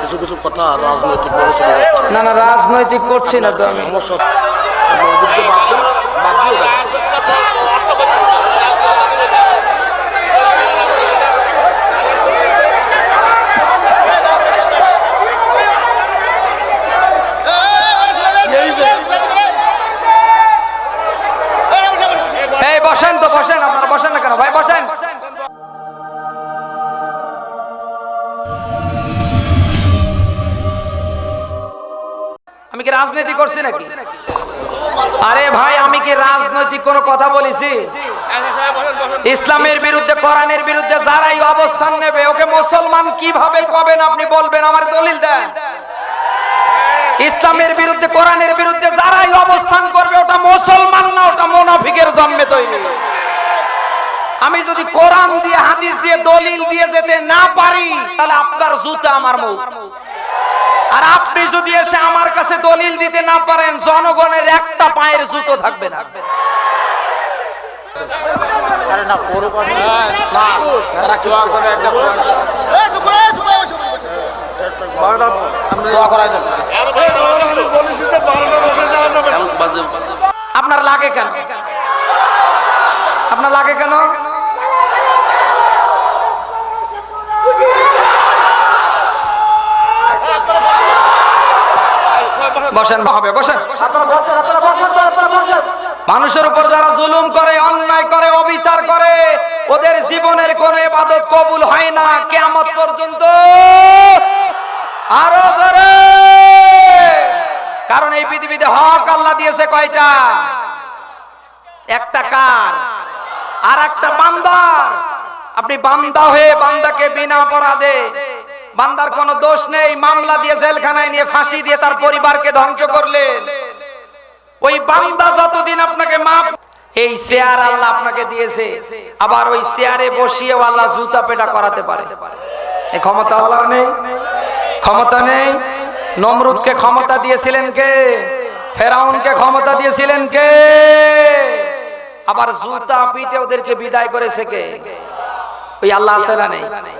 কিছু কিছু কথা রাজনৈতিক না না রাজনৈতিক করছি না তো আমি। সমস্যা বসেন তো বসেন আপনারা বসেন না কেন? ভাই বসেন। আমি কি রাজনীতি করছি নাকি? আরে ভাই, আমি কি রাজনৈতিক কোনো কথা বলেছি? ইসলামের বিরুদ্ধে, কোরআনের বিরুদ্ধে যারাই অবস্থান নেবে, ওকে মুসলমান কীভাবে কবেন আপনি বলবেন, আমার দলিল দেন। ইসলামের বিরুদ্ধে, কোরআনের বিরুদ্ধে যারাই অবস্থান করবে, ওটা মুসলমান না, ওটা মোনাফিকের জন্মে তৈরি। আমি যদি কোরআন দিয়ে, হাদিস দিয়ে, দলিল দিয়ে যেতে না পারি, তাহলে আপনার জুতা আমার মুখ। আর আপনি যদি এসে আমার কাছে দলিল দিতে না পারেন জনগণের একটা পায়ের জুতো থাকবে না। দেন। আপনার লাগে কেন? আপনার লাগে কেন? বসেন হবে, বসেন। মানুষের উপর যারা জুলুম করে, অন্যায় করে, অবিচার করে, ওদের জীবনের কোন ইবাদত কবুল হয় না। কেয়ামত পর্যন্ত আরও করে কারণ এই পৃথিবীতে হক আল্লাহ দিয়েছে কয়টা? একটা কার? আর একটা বান্দার আপনি বান্দা হয়ে বান্দাকে বিনা অপরাধে বান্দার কোনো দোষ নেই, মামলা দিয়ে জেলখানায় নিয়ে ফাঁসি দিয়ে তার পরিবারকে ধ্বংস করলেন। ওই বান্দা যতদিন আপনাকে মাফ, এই চেয়ার আল্লাহ আপনাকে দিয়েছে। আবার ওই চেয়ারে বসিয়ে আল্লাহ জুতা পেটা করাতে পারে। এই ক্ষমতা আল্লাহর নেই? ক্ষমতা নেই? নমরুদকে ক্ষমতা দিয়েছিলেন কে? ফেরাউনকে ক্ষমতা দিয়েছিলেন কে? আবার জুতা পিটে ওদেরকে বিদায় করেছে কে? ওই আল্লাহ আছে না নেই?